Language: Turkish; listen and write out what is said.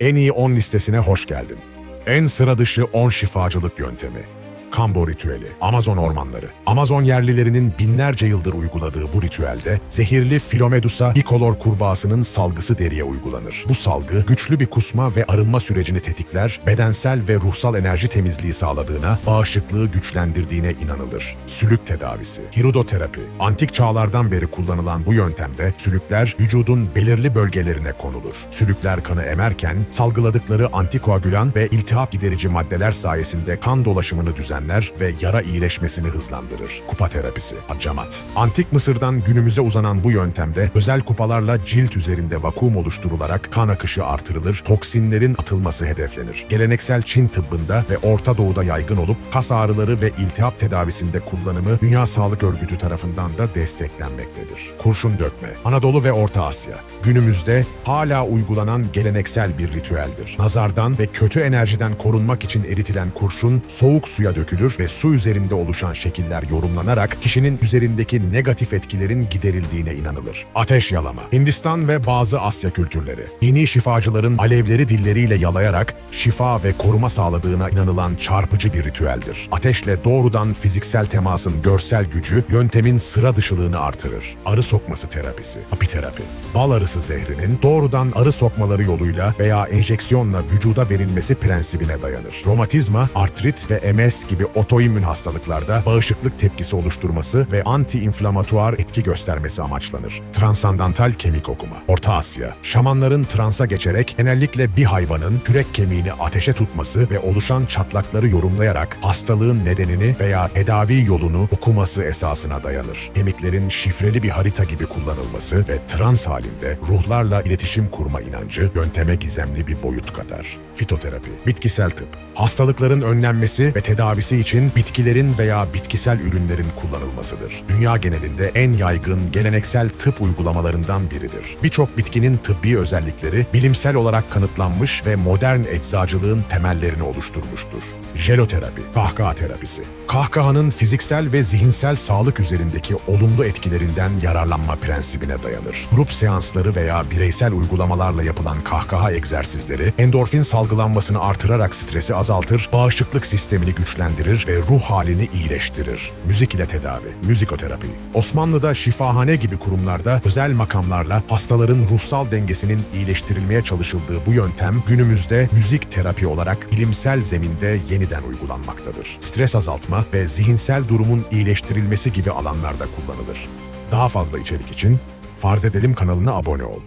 En iyi 10 listesine hoş geldin. En sıra dışı 10 şifacılık yöntemi. Kambo ritüeli, Amazon ormanları. Amazon yerlilerinin binlerce yıldır uyguladığı bu ritüelde zehirli Philomedusa bicolor kurbağasının salgısı deriye uygulanır. Bu salgı güçlü bir kusma ve arınma sürecini tetikler, bedensel ve ruhsal enerji temizliği sağladığına, bağışıklığı güçlendirdiğine inanılır. Sülük tedavisi, hirudoterapi. Antik çağlardan beri kullanılan bu yöntemde sülükler vücudun belirli bölgelerine konulur. Sülükler kanı emerken salgıladıkları antikoagülan ve iltihap giderici maddeler sayesinde kan dolaşımını düzenler ve yara iyileşmesini hızlandırır. Kupa terapisi, hacamat. Antik Mısır'dan günümüze uzanan bu yöntemde özel kupalarla cilt üzerinde vakum oluşturularak kan akışı artırılır, toksinlerin atılması hedeflenir. Geleneksel Çin tıbbında ve Orta Doğu'da yaygın olup kas ağrıları ve iltihap tedavisinde kullanımı Dünya Sağlık Örgütü tarafından da desteklenmektedir. Kurşun dökme, Anadolu ve Orta Asya. Günümüzde hala uygulanan geleneksel bir ritüeldir. Nazardan ve kötü enerjiden korunmak için eritilen kurşun soğuk suya dökülür ve su üzerinde oluşan şekiller yorumlanarak kişinin üzerindeki negatif etkilerin giderildiğine inanılır. Ateş yalama. Hindistan ve bazı Asya kültürleri. Dini şifacıların alevleri dilleriyle yalayarak şifa ve koruma sağladığına inanılan çarpıcı bir ritüeldir. Ateşle doğrudan fiziksel temasın görsel gücü yöntemin sıra dışılığını artırır. Arı sokması terapisi. Apiterapi. Bal arısı zehrinin doğrudan arı sokmaları yoluyla veya enjeksiyonla vücuda verilmesi prensibine dayanır. Romatizma, artrit ve MS gibi otoimmün hastalıklarda bağışıklık tepkisi oluşturması ve anti-inflamatuar etki göstermesi amaçlanır. Transandantal kemik okuma. Orta Asya. Şamanların transa geçerek genellikle bir hayvanın kürek kemiğini ateşe tutması ve oluşan çatlakları yorumlayarak hastalığın nedenini veya tedavi yolunu okuması esasına dayanır. Kemiklerin şifreli bir harita gibi kullanılması ve trans halinde ruhlarla iletişim kurma inancı yönteme gizemli bir boyut katar. Fitoterapi, bitkisel tıp, hastalıkların önlenmesi ve tedavisi için bitkilerin veya bitkisel ürünlerin kullanılmasıdır. Dünya genelinde en yaygın geleneksel tıp uygulamalarından biridir. Birçok bitkinin tıbbi özellikleri bilimsel olarak kanıtlanmış ve modern eczacılığın temellerini oluşturmuştur. Jeloterapi, kahkaha terapisi. Kahkahanın fiziksel ve zihinsel sağlık üzerindeki olumlu etkilerinden yararlanma prensibine dayanır. Grup seansları veya bireysel uygulamalarla yapılan kahkaha egzersizleri endorfin salgılanmasını artırarak stresi azaltır, bağışıklık sistemini güçlendirir ve ruh halini iyileştirir. Müzik ile tedavi, müzikoterapi. Osmanlı'da şifahane gibi kurumlarda özel makamlarla hastaların ruhsal dengesinin iyileştirilmeye çalışıldığı bu yöntem günümüzde müzik terapi olarak bilimsel zeminde yeniden uygulanmaktadır. Stres azaltma ve zihinsel durumun iyileştirilmesi gibi alanlarda kullanılır. Daha fazla içerik için Farz Edelim kanalına abone ol.